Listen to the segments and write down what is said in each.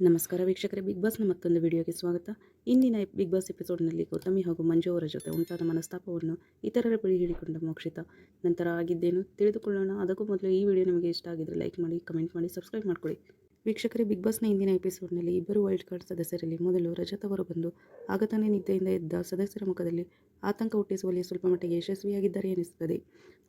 ನಮಸ್ಕಾರ ವೀಕ್ಷಕರೇ ಬಿಗ್ ಬಾಸ್ನ ಮತ್ತೊಂದು ವಿಡಿಯೋಗೆ ಸ್ವಾಗತ. ಇಂದಿನ ಬಿಗ್ ಬಾಸ್ ಎಪಿಸೋಡ್ನಲ್ಲಿ ಗೌತಮಿ ಹಾಗೂ ಮಂಜು ಅವರ ಜೊತೆ ಉಂಟಾದ ಮನಸ್ತಾಪವನ್ನು ಇತರರ ಬಳಿ ಹೇಳಿಕೊಂಡ ಮೋಕ್ಷಿತ. ನಂತರ ಆಗಿದ್ದೇನು ತಿಳಿದುಕೊಳ್ಳೋಣ. ಅದಕ್ಕೂ ಮೊದಲು ಈ ವಿಡಿಯೋ ನಿಮಗೆ ಇಷ್ಟ ಆಗಿದ್ದರೆ ಲೈಕ್ ಮಾಡಿ ಕಮೆಂಟ್ ಮಾಡಿ ಸಬ್ಸ್ಕ್ರೈಬ್ ಮಾಡ್ಕೊಳ್ಳಿ. ವೀಕ್ಷಕರೇ, ಬಿಗ್ ಬಾಸ್ನ ಇಂದಿನ ಎಪಿಸೋಡ್ನಲ್ಲಿ ಇಬ್ಬರು ವೈಲ್ಡ್ ಕಾರ್ಡ್ ಸದಸ್ಯರಲ್ಲಿ ಮೊದಲು ರಜತ್ ಅವರು ಬಂದು ಆಗ ತಾನೇ ನಿದ್ದೆಯಿಂದ ಇದ್ದ ಸದಸ್ಯರ ಮುಖದಲ್ಲಿ ಆತಂಕ ಹುಟ್ಟಿಸುವಲ್ಲಿ ಸ್ವಲ್ಪ ಮಟ್ಟಿಗೆ ಯಶಸ್ವಿಯಾಗಿದ್ದಾರೆ ಎನಿಸುತ್ತದೆ.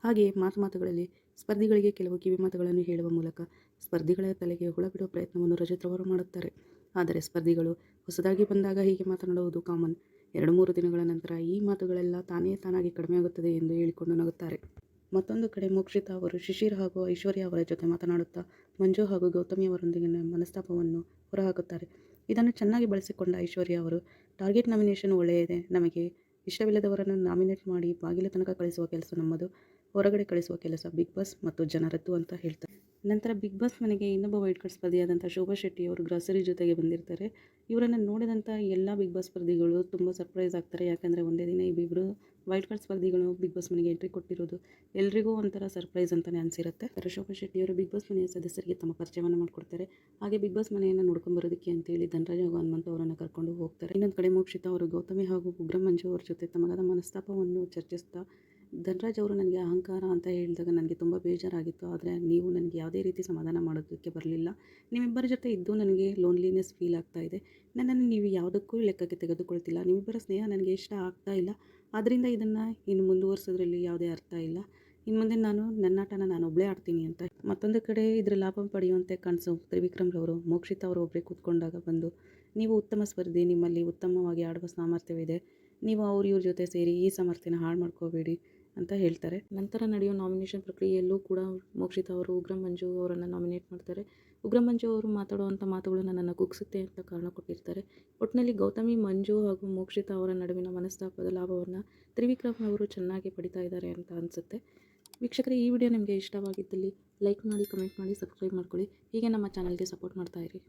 ಹಾಗೆಯೇ ಮಾತು ಮಾತುಗಳಲ್ಲಿ ಸ್ಪರ್ಧಿಗಳಿಗೆ ಕೆಲವು ಕಿವಿ ಮಾತುಗಳನ್ನು ಹೇಳುವ ಮೂಲಕ ಸ್ಪರ್ಧಿಗಳ ತಲೆಗೆ ಹುಳ ಬಿಡುವ ಪ್ರಯತ್ನವನ್ನು ರಜತ್ ಅವರು ಮಾಡುತ್ತಾರೆ. ಆದರೆ ಸ್ಪರ್ಧಿಗಳು ಹೊಸದಾಗಿ ಬಂದಾಗ ಹೀಗೆ ಮಾತನಾಡುವುದು ಕಾಮನ್. ಎರಡು ಮೂರು ದಿನಗಳ ನಂತರ ಈ ಮಾತುಗಳೆಲ್ಲ ತಾನೇ ತಾನಾಗಿ ಕಡಿಮೆಯಾಗುತ್ತದೆ ಎಂದು ಹೇಳಿಕೊಂಡು ನಗುತ್ತಾರೆ. ಮತ್ತೊಂದು ಕಡೆ ಮೋಕ್ಷಿತಾ ಅವರು, ಶಿಶಿರ್ ಹಾಗೂ ಐಶ್ವರ್ಯ ಅವರ ಜೊತೆ ಮಾತನಾಡುತ್ತಾ ಮಂಜು ಹಾಗೂ ಗೌತಮಿ ಅವರೊಂದಿಗಿನ ಮನಸ್ತಾಪವನ್ನು ಹೊರಹಾಕುತ್ತಾರೆ. ಇದನ್ನು ಚೆನ್ನಾಗಿ ಬಳಸಿಕೊಂಡ ಐಶ್ವರ್ಯ ಅವರು, ಟಾರ್ಗೆಟ್ ನಾಮಿನೇಷನ್ ಒಳ್ಳೆಯದೇ, ನಮಗೆ ಇಷ್ಟವಿಲ್ಲದವರನ್ನು ನಾಮಿನೇಟ್ ಮಾಡಿ ಬಾಗಿಲ ತನಕ ಕಳಿಸುವ ಕೆಲಸ ನಮ್ಮದು, ಹೊರಗಡೆ ಕಳಿಸುವ ಕೆಲಸ ಬಿಗ್ ಬಾಸ್ ಮತ್ತು ಜನರದ್ದು ಅಂತ ಹೇಳ್ತಾರೆ. ನಂತರ ಬಿಗ್ ಬಾಸ್ ಮನೆಗೆ ಇನ್ನೊಬ್ಬ ವೈಟ್ ಕಾರ್ಡ್ ಸ್ಪರ್ಧಿಯಾದಂಥ ಶೋಭಾ ಶೆಟ್ಟಿ ಅವರು ಗ್ರಾಸರಿ ಜೊತೆಗೆ ಬಂದಿರ್ತಾರೆ. ಇವರನ್ನು ನೋಡಿದಂಥ ಎಲ್ಲ ಬಿಗ್ ಬಾಸ್ ಸ್ಪರ್ಧಿಗಳು ತುಂಬ ಸರ್ಪ್ರೈಸ್ ಆಗ್ತಾರೆ. ಯಾಕಂದರೆ ಒಂದೇ ದಿನ ಇಬ್ಬಿಬ್ಬರು ವೈಟ್ ಕಾರ್ಡ್ ಸ್ಪರ್ಧಿಗಳು ಬಿಗ್ ಬಾಸ್ ಮನೆಗೆ ಎಂಟ್ರಿ ಕೊಟ್ಟಿರೋದು ಎಲ್ರಿಗೂ ಒಂಥರ ಸರ್ಪ್ರೈಸ್ ಅಂತಲೇ ಅನಿಸಿರುತ್ತೆ. ಅದರ ಶೋಭಾ ಶೆಟ್ಟಿ ಅವರು ಬಿಗ್ ಬಾಸ್ ಮನೆಯ ಸದಸ್ಯರಿಗೆ ತಮ್ಮ ಪರಿಚಯವನ್ನು ಮಾಡಿಕೊಡ್ತಾರೆ. ಹಾಗೆ ಬಿಗ್ ಬಾಸ್ ಮನೆಯನ್ನು ನೋಡ್ಕೊಂಡು ಬರೋದಕ್ಕೆ ಅಂತೇಳಿ ಧನರಾಜ್ ಹಾಗೂ ಹನುಮಂತ ಅವರನ್ನು ಕರ್ಕೊಂಡು ಹೋಗ್ತಾರೆ. ಇನ್ನೊಂದು ಕಡೆ ಮೋಕ್ಷಿತ ಅವರು ಗೌತಮಿ ಹಾಗೂ ಉಗ್ರ ಮಂಜು ಅವ್ರ ಜೊತೆ ತಮಗಾದ ಮನಸ್ತಾಪವನ್ನು ಚರ್ಚಿಸ್ತಾ ಧನರಾಜ್ ಅವರು ನನಗೆ ಅಹಂಕಾರ ಅಂತ ಹೇಳಿದಾಗ ನನಗೆ ತುಂಬ ಬೇಜಾರಾಗಿತ್ತು. ಆದರೆ ನೀವು ನನಗೆ ಯಾವುದೇ ರೀತಿ ಸಮಾಧಾನ ಮಾಡೋದಕ್ಕೆ ಬರಲಿಲ್ಲ. ನಿಮ್ಮಿಬ್ಬರ ಜೊತೆ ಇದ್ದು ನನಗೆ ಲೋನ್ಲಿನೆಸ್ ಫೀಲ್ ಆಗ್ತಾ ಇದೆ. ನನ್ನನ್ನು ನೀವು ಯಾವುದಕ್ಕೂ ಲೆಕ್ಕಕ್ಕೆ ತೆಗೆದುಕೊಳ್ತಿಲ್ಲ. ನಿಮ್ಮಿಬ್ಬರ ಸ್ನೇಹ ನನಗೆ ಇಷ್ಟ ಆಗ್ತಾ ಇಲ್ಲ. ಆದ್ದರಿಂದ ಇದನ್ನು ಇನ್ನು ಮುಂದುವರಿಸೋದ್ರಲ್ಲಿ ಯಾವುದೇ ಅರ್ಥ ಇಲ್ಲ. ಇನ್ನು ಮುಂದೆ ನಾನು ನನ್ನಾಟನ ನಾನು ಒಬ್ಬಳೇ ಆಡ್ತೀನಿ ಅಂತ. ಮತ್ತೊಂದು ಕಡೆ ಇದರ ಲಾಭ ಪಡೆಯುವಂತೆ ಕಾಣಿಸೋ. ತ್ರಿವಿಕ್ರಮ್ರವರು ಮೋಕ್ಷಿತ ಅವರು ಒಬ್ಬರೇ ಕೂತ್ಕೊಂಡಾಗ ಬಂದು, ನೀವು ಉತ್ತಮ ಸ್ಪರ್ಧಿ, ನಿಮ್ಮಲ್ಲಿ ಉತ್ತಮವಾಗಿ ಆಡುವ ಸಾಮರ್ಥ್ಯವಿದೆ. ನೀವು ಅವ್ರ ಇವ್ರ ಜೊತೆ ಸೇರಿ ಈ ಸಾಮರ್ಥ್ಯನ ಹಾಳು ಮಾಡ್ಕೋಬೇಡಿ. ಅಂತ ಹೇಳ್ತಾರೆ. ನಂತರ ನಡೆಯೋ ನಾಮಿನೇಷನ್ ಪ್ರಕ್ರಿಯೆಯಲ್ಲೂ ಕೂಡ ಮೋಕ್ಷಿತ ಅವರು ಉಗ್ರಮಂಜು ಅವರನ್ನು ನಾಮಿನೇಟ್ ಮಾಡ್ತಾರೆ. ಉಗ್ರಮಂಜು ಅವರು ಮಾತಾಡುವಂಥ ಮಾತುಗಳು ನನ್ನನ್ನು ಕುಗ್ಸುತ್ತೆ ಅಂತ ಕಾರಣ ಕೊಟ್ಟಿರ್ತಾರೆ. ಒಟ್ಟಿನಲ್ಲಿ ಗೌತಮಿ ಮಂಜು ಹಾಗೂ ಮೋಕ್ಷಿತ ಅವರ ನಡುವಿನ ಮನಸ್ತಾಪದ ಲಾಭವನ್ನು ತ್ರಿವಿಕ್ರಮ್ ಅವರು ಚೆನ್ನಾಗಿ ಪಡಿತಾ ಇದ್ದಾರೆ ಅಂತ ಅನಿಸುತ್ತೆ. ವೀಕ್ಷಕರೇ, ಈ ವಿಡಿಯೋ ನಿಮಗೆ ಇಷ್ಟವಾಗಿದ್ದಲ್ಲಿ ಲೈಕ್ ಮಾಡಿ, ಕಮೆಂಟ್ ಮಾಡಿ, ಸಬ್ಸ್ಕ್ರೈಬ್ ಮಾಡ್ಕೊಳ್ಳಿ. ಹೀಗೆ ನಮ್ಮ ಚಾನಲ್ಗೆ ಸಪೋರ್ಟ್ ಮಾಡ್ತಾ ಇರಿ.